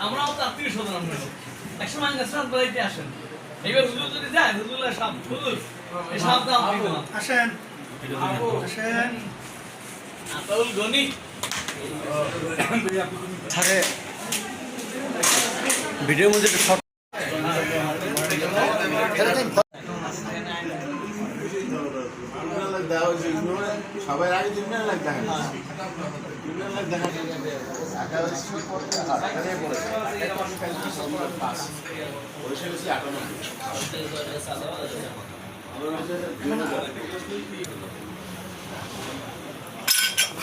আমরাও তো আচ্ছা, আত্মীয় স্বজন আমরা। একসময় আঙ্গাসরাত বেড়াইতে আসেন। এইবার হুজুর যদি যায় হুজুর সাপ হুজুর সাপ দাও আসেন। আসেন। থাকে ভিডিওর মধ্যে একটু শর্ট সবাই আগে লাগ দেখা দেখা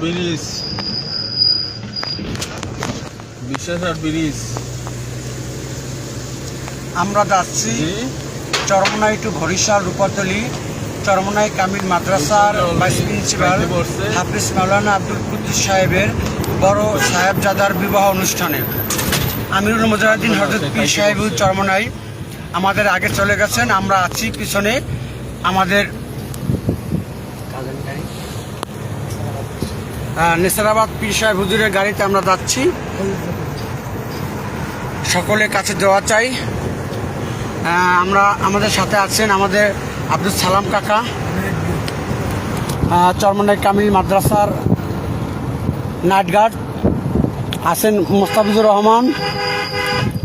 ব্রিজ। ব্রিজ। আমরা যাচ্ছি চরমনাই টু ঘরিশাল রূপাতলি চরমনাই কামিল মাদ্রাসার ভাইস প্রিন্সিপাল হাফিজ মাওলানা আব্দুল কুদ্দুস সাহেবের বড় সাহেবজাদার বিবাহ অনুষ্ঠানে। আমিরুল মুজাহিদিন হজরত পীর সাহেবুল চরমনাই আমাদের আগে চলে গেছেন আমরা আছি পিছনে আমাদের নেসারাবাদ পীর সাহেব হুজুরের গাড়িতে আমরা যাচ্ছি। সকলের কাছে দেওয়া চাই। আমরা আমাদের সাথে আছেন আমাদের আব্দুল সালাম কাকা চরমনাই কামিল মাদ্রাসার নাইট গার্ড আছেন মোস্তাফিজুর রহমান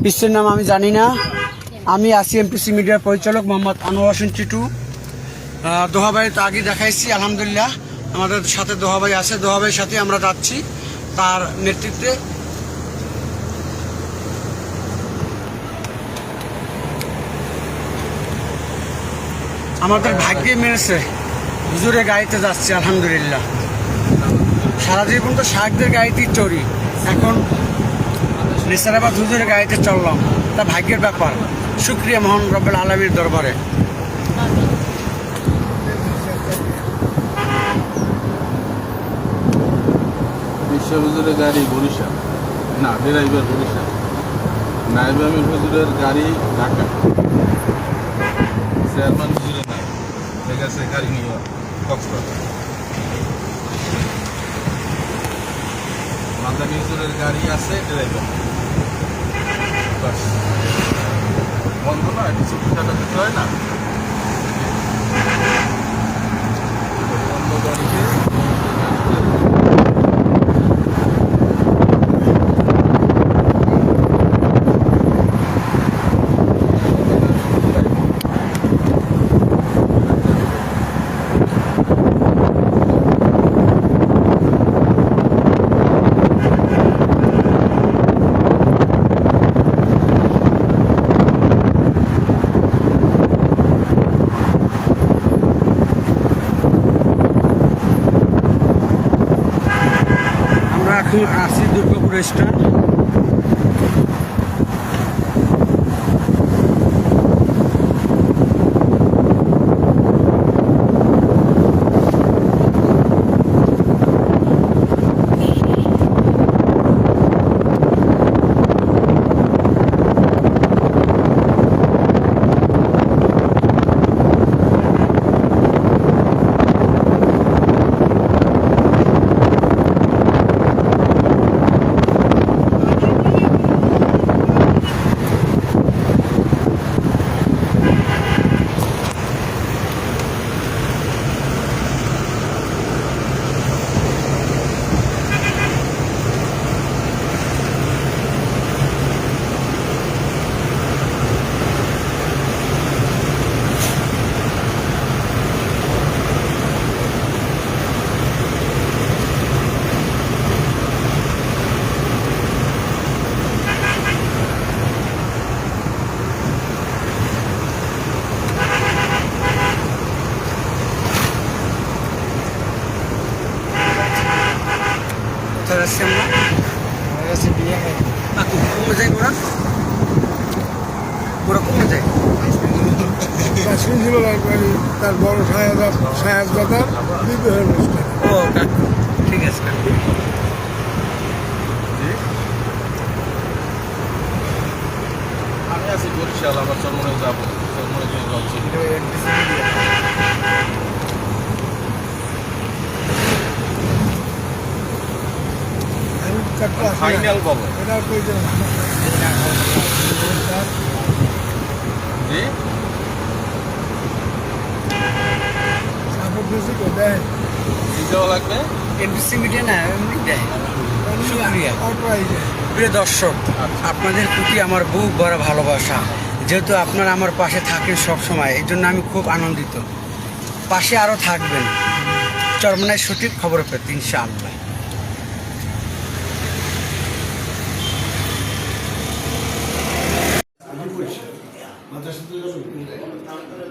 পিসের নাম আমি জানি না। আমি আছি এমপিসি মিডিয়ার পরিচালক মোহাম্মদ আনোয়ার হোসেন টিটু আহ, দোহাবাই তো আগে দেখাইছি আলহামদুলিল্লাহ। আমাদের সাথে দোহাবাই আছে, দোহাবাইয়ের সাথে আমরা যাচ্ছি তার নেতৃত্বে। আমাদের ভাগ্যে মেরেছে। হুজুরের গাড়িতে যাচ্ছে, আলহামদুলিল্লাহ। সারা জীবন তো শাকদের গাড়িতেই চড়ি। এখন নিসারাবাদ হুজুরের গাড়িতে চললাম। তা ভাগ্যের ব্যাপার। শুক্রিয়া মোহন রব্বুল আলমীর দরবারে। বিশ্ব হুজুরের গাড়ি বরিশাল। না, ড্রাইভার বরিশাল। নাইব আমির হুজুরের গাড়ি ঢাকা। চেয়ারম্যান হুজুরের নাই ঠিক আছে, গাড়ি নিয়ে কক্সবাজার মাদানি হুজুরের গাড়ি আছে, ড্রাইভার। বাস। বন্ধ নয়, কিছু টাকা দিতে হয় না বন্ধ গাড়িতে আছি দুর্গাপুর স্ট্যান্ড যাচ্ছি আমরা কাকু কমে যাই ওরা ওরা কমে যায় ছিল তার বড় সাহেব সাহেবজাদার বিবাহের অনুষ্ঠান ও কাকু ঠিক আছে কাকু আমি আছি বরিশাল আবার চরমনে যাব চরমনে গিয়ে যাচ্ছি আমি চারটে আসি না। ফাইনাল কবে এটা প্রয়োজন জি সাপোর্ট বেশি তো দেয় কি লাগবে? এনবিসি মিডিয়া না এমনি দেয়। শুক্রিয়া। প্রিয় দর্শক আপনাদের প্রতি আমার বুক ভরা ভালোবাসা। যেহেতু আপনারা আমার পাশে থাকেন সব সময় এই জন্য আমি খুব আনন্দিত। পাশে আরও থাকবেন। চরমনায় সঠিক খবর পেতে ইনশাআল্লাহ।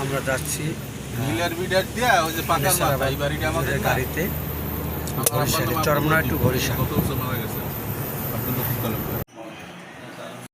আমরা যাচ্ছি মিলার বিডার দিয়া ওই যে পাকার মাথা এই বাড়িটা আমাদের গাড়িতে বরিশালে, আমার বরিশাল। গত মারা গেছে। আব্দুল